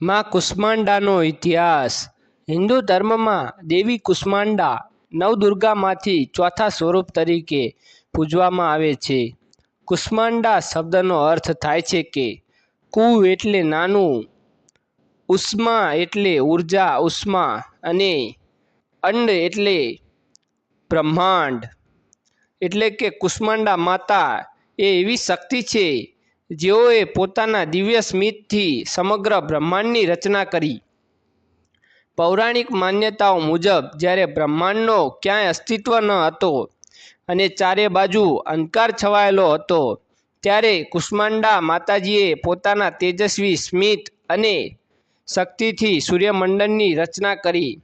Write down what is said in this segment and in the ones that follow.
માં કુષ્માંડાનો ઇતિહાસ. હિન્દુ ધર્મમાં દેવી કુષ્માંડા નવદુર્ગામાંથી ચોથા સ્વરૂપ તરીકે પૂજવામાં આવે છે. કુષ્માંડા શબ્દનો અર્થ થાય છે કે કુ એટલે નાનું, ઉષ્મા એટલે ઊર્જા, ઉષ્મા અને અંડ એટલે બ્રહ્માંડ. એટલે કે કુષ્માંડા માતા એ એવી શક્તિ છે જેઓએ પોતાના દિવ્ય સ્મિતથી સમગ્ર બ્રહ્માંડની રચના કરી. પૌરાણિક માન્યતાઓ મુજબ જ્યારે બ્રહ્માંડનો ક્યાંય અસ્તિત્વ ન હતો અને ચારે બાજુ અંધકાર છવાયેલો હતો, ત્યારે કુષ્માંડા માતાજીએ પોતાના તેજસ્વી સ્મિત અને શક્તિથી સૂર્યમંડળની રચના કરી.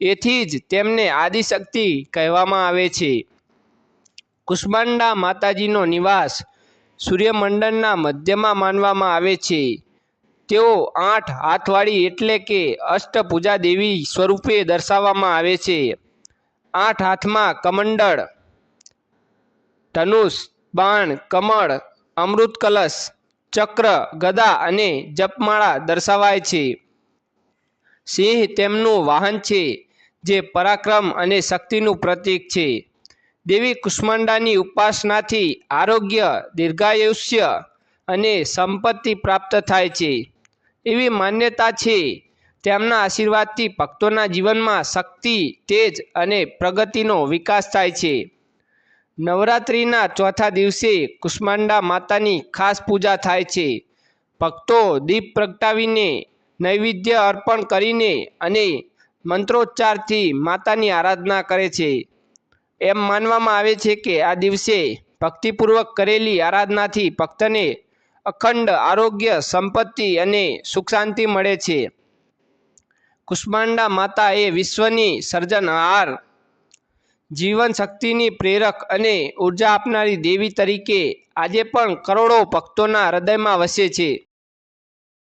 એથી જ તેમને આદિશક્તિ કહેવામાં આવે છે. કુષ્માંડા માતાજીનો નિવાસ સૂર્યમંડળના મધ્યમાં માનવામાં આવે છે. તેઓ આઠ હાથવાળી એટલે કે અષ્ટભુજા દેવી સ્વરૂપે દર્શાવવામાં આવે છે. આઠ હાથમાં કમંડળ, ધનુષ, બાણ, કમળ અમૃત કલશ ચક્ર, ગદા અને જપમાળા દર્શાવાય છે. સિંહ તેમનું વાહન છે, જે પરાક્રમ અને શક્તિનું પ્રતીક છે. દેવી કુષ્માંડાની ઉપાસનાથી આરોગ્ય, દીર્ઘાયુષ્ય અને સંપત્તિ પ્રાપ્ત થાય છે. એવી માન્યતા છે. તેમના આશીર્વાદથી ભક્તોના જીવનમાં શક્તિ, તેજ અને પ્રગતિનો વિકાસ થાય છે. નવરાત્રિના ચોથા દિવસે કુષ્માંડા માતાની ખાસ પૂજા થાય છે. ભક્તો દીપ પ્રગટાવીને નૈવેદ્ય અર્પણ કરીને અને મંત્રોચ્ચારથી માતાની આરાધના કરે છે. એમ માનવામાં આવે છે કે આ દિવસે ભક્તિપૂર્વક કરેલી આરાધનાથી ભક્તને અખંડ આરોગ્ય, સંપત્તિ અને સુખ શાંતિ મળે છે. કુષ્માંડા માતા એ વિશ્વની સર્જનહાર જીવન શક્તિની પ્રેરક અને ઊર્જા આપનારી દેવી તરીકે આજે પણ કરોડો ભક્તોના હૃદયમાં વસે છે.